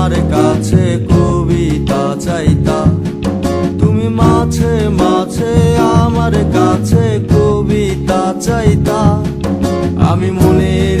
আমার কাছে কবিতা চাইতা। তুমি মাছে মাছে আমার কাছে কবিতা চাইতা। আমি মনের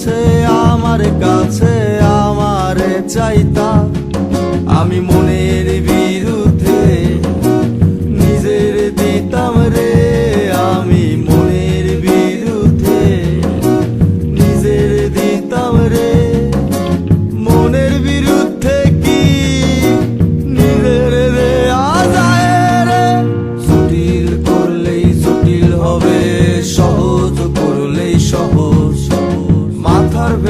মাঝে আমার কাছে আমার চাইতা। আমি মনের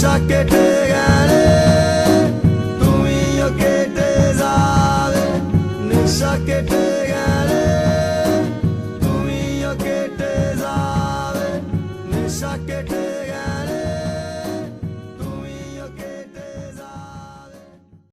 saque te